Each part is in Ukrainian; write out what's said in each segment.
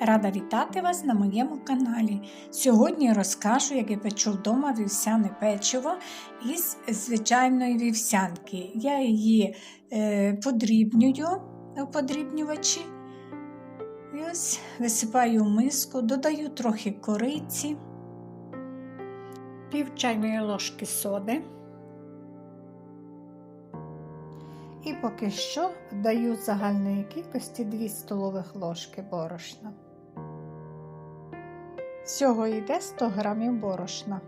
Рада вітати вас на моєму каналі. Сьогодні розкажу, як я печу вдома вівсяне печиво із звичайної вівсянки. Я її е, подрібнюю у подрібнювачі. І ось висипаю в миску, додаю трохи кориці, пів чайної ложки соди. І поки що даю загальної кількості 2 столових ложки борошна. Всього йде 100 грамів борошна.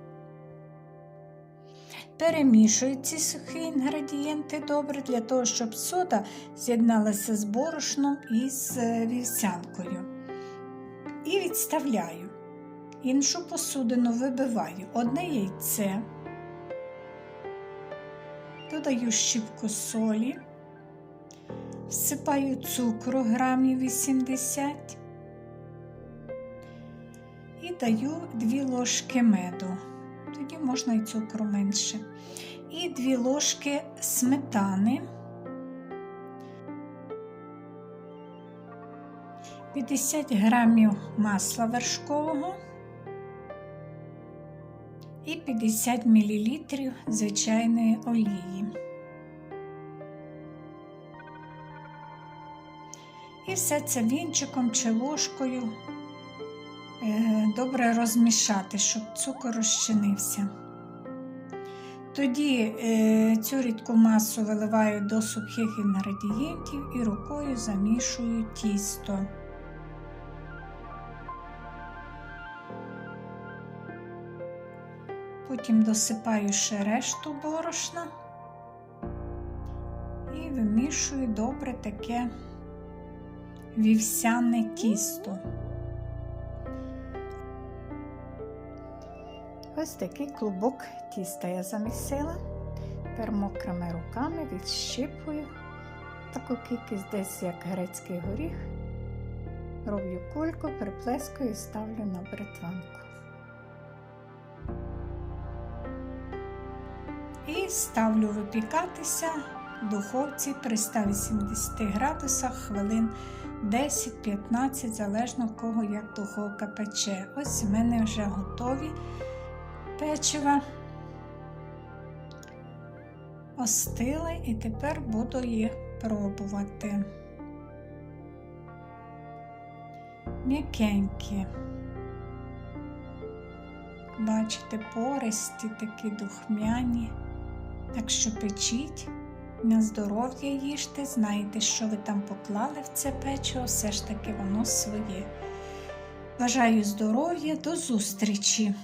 Перемішую ці сухі інгредієнти добре для того, щоб сода з'єдналася з борошном і з вівсянкою. І відставляю. Іншу посудину вибиваю одне яйце, додаю щіпку солі, всипаю цукру грамів 80 і даю 2 ложки меду тоді можна і цукру менше. І 2 ложки сметани, 50 грамів масла вершкового і 50 мл звичайної олії. І все це вінчиком чи ложкою добре розмішати, щоб цукор розчинився. Тоді е, цю рідку масу виливаю до сухих інгредієнтів і рукою замішую тісто. Потім досипаю ще решту борошна і вимішую добре таке вівсяне тісто. Ось такий клубок тіста я замісила. Тепер мокрими руками відщипую таку кількість десь як грецький горіх. Роблю кульку, приплескаю і ставлю на бритванку. І ставлю випікатися духовці при 180 градусах хвилин 10-15, залежно в кого як духовка пече. Ось в мене вже готові печива остили і тепер буду їх пробувати. М'якенькі. Бачите, пористі, такі духмяні. Так що печіть, на здоров'я їжте, знаєте, що ви там поклали в це печиво, все ж таки воно своє. Бажаю здоров'я, до зустрічі!